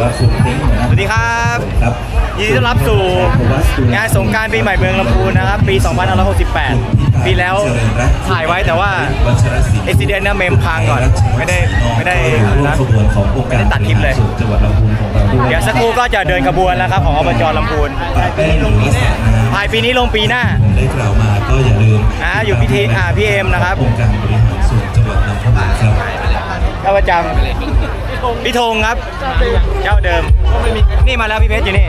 วัชเพ้งนะสวัสดีครับครับยินดีต้อนรับสู่งานสงการปีใหม่เมืองลำพูนนะครับ ปี 2568 ปีแล้วถ่ายไว้แต่ว่าเอุบิเดนเนะเมมพังก่อน ไม่ได้ไม่ได้นะไม่ได้ตัดคลิปเลยเราดี๋ยวสักครู่ก็จะเดินขบวนแล้วครับของอบจลำพูนถ่ายปีนี้ลงปีหน้าได้กล่าวมาก็อย่าลืมอ่าอยู่พิธีอ่าพี่เอ็มนะครับองค์การบริหารส่วนจังหวัดลำพูนครับข้าประจำ พี่ธงครับ เจ้าเดิม นี่มาแล้วพี่เพชรอยู่นี่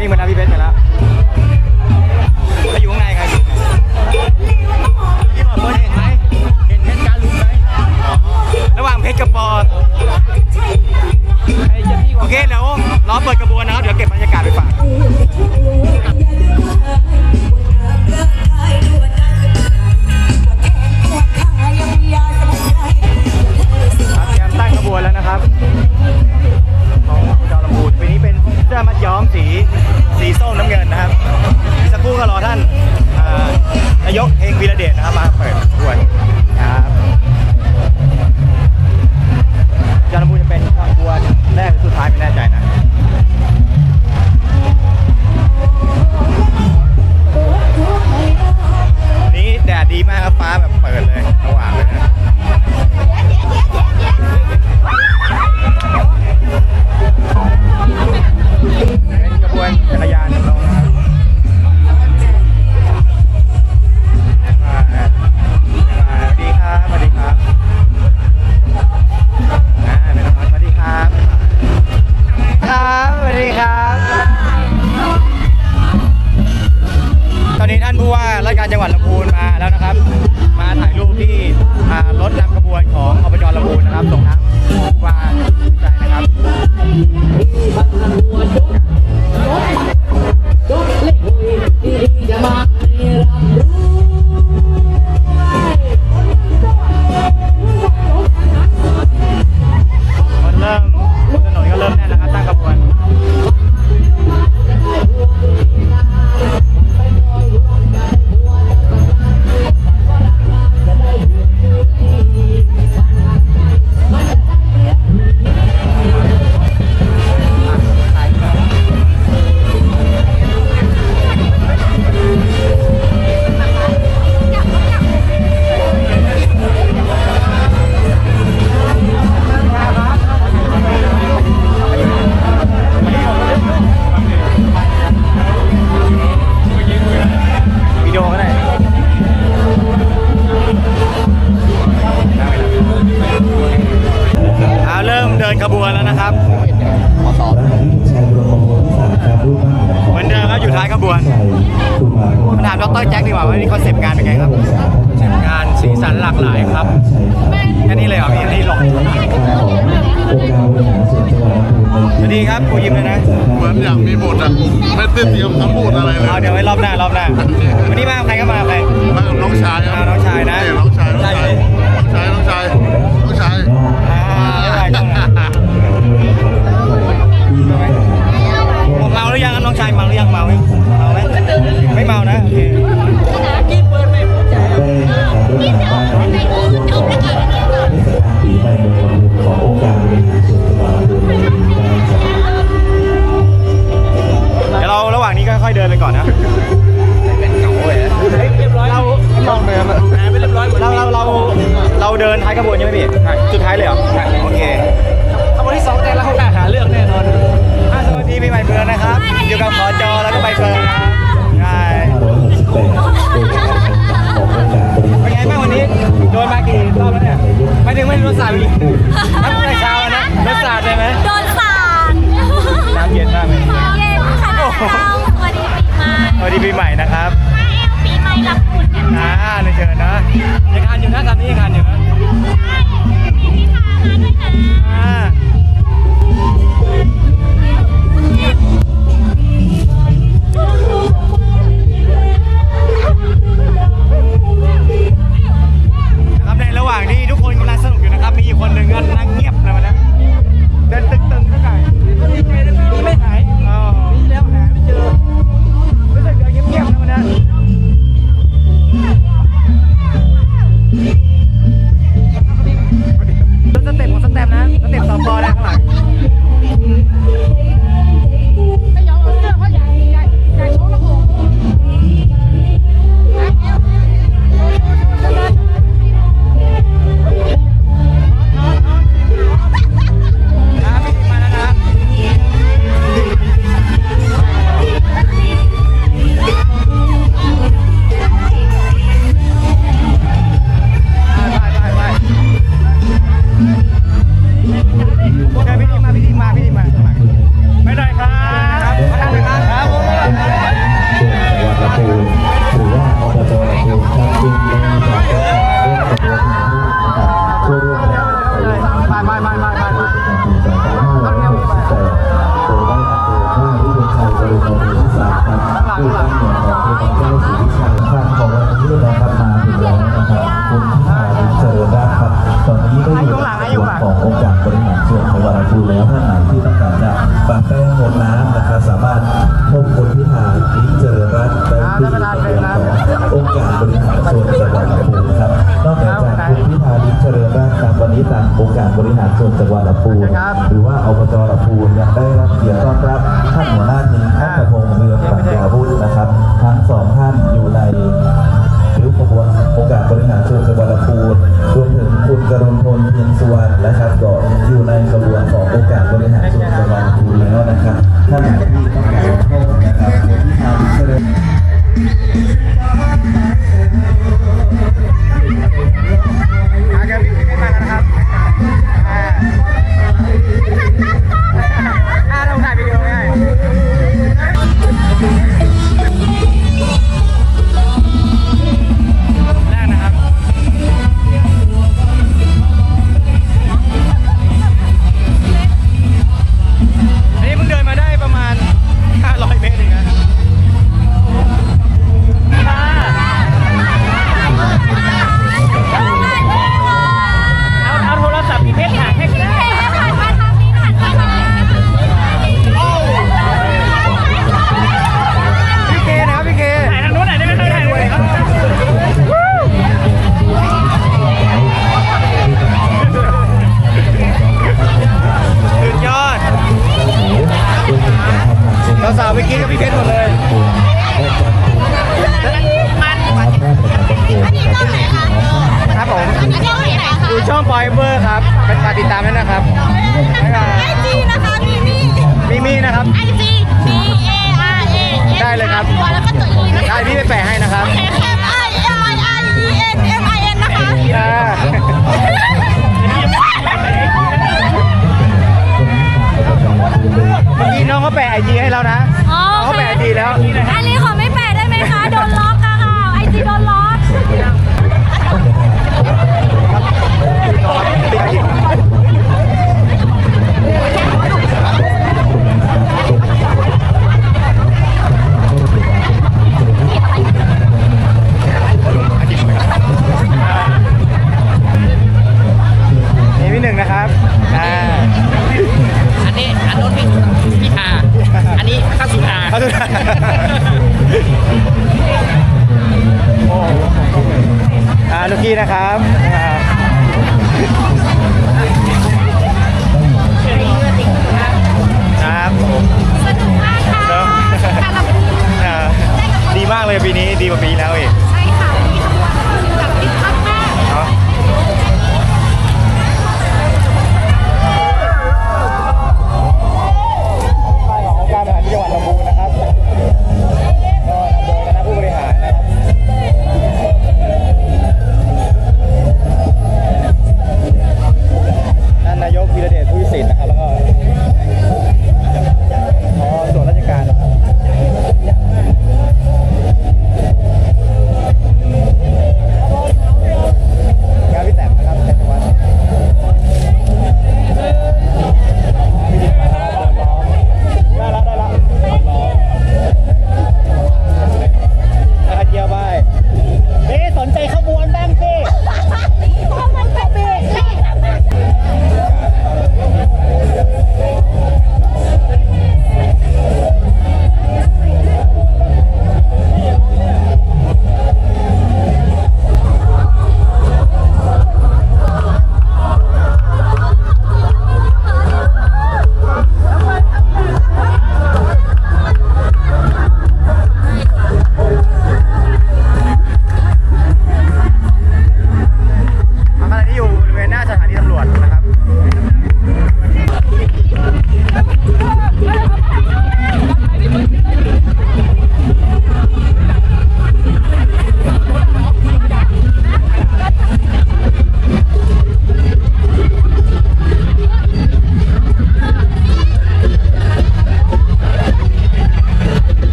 นี่มาแล้วพี่เพชรมาแล้ว ป้าแจ็คดีกว่าว่านี่คอนเซปต์งานเป็นไงครับทีมงานสีสันหลากหลายครับแค่นี้เลยเหรอพี่นี่หลงสวัสดีครับครูยิ้มเลยนะเหมือนอยากมีบทอะไม่ได้เตรียมคำพูดอะไรเลยเดี๋ยวไว้รอบหน้ารอบหน้าวันนี้มาใครก็มาใครมากับน้องชายครับน้องชายนะน้องชายน้องชายน้องชายน้องชาย ด้วยความหวังของคุณเจ้าสีวิชัยทราบของวันนี้นะครับมาถึงแล้วนะครับคุณพิธาเจอได้ครับตอนนี้ก็อยู่ในส่วนขององค์การบริหารส่วนของวาราภูแล้วท่านไหนที่ต้องการจะปะแป้งหมดน้ำนะครับสามารถพบคุณพิธาเจอรัฐได้ที่ตำแหน่งขององค์การบริหารส่วนจังหวัดลำพูนครับนอกจากคุณพิธาลิมเจริญราชครัวันนี้ทางองค์การบริหารส่วนจังหวัดลำพูนหรือว่าอบจลำพูนยังได้รับเสียงต้อนรับท่านหัวหน้าทีม เมื่อกี้น้องเขาแปะไอจีให้แล้วนะอ๋อเขาแปะไอจีแล้ว อันนี้ขอไม่แปะได้ไหมคะ โดนล็อกอะค่ะ ไอจีโดนล็อกนี่พี่หนึ่งนะครับ อ่าอั นนี้อันนู้นพี่พี่อาอันนี้ข้าสุอาเขาดูโอ้อ่าลูกกี้นะครับอ่าครับ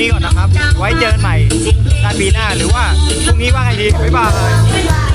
นี้ก่อนนะครับ ไว้เจอกันใหม่ในปีหน้าหรือว่าพรุ่งนี้ว่าไงดีบ๊ายบาย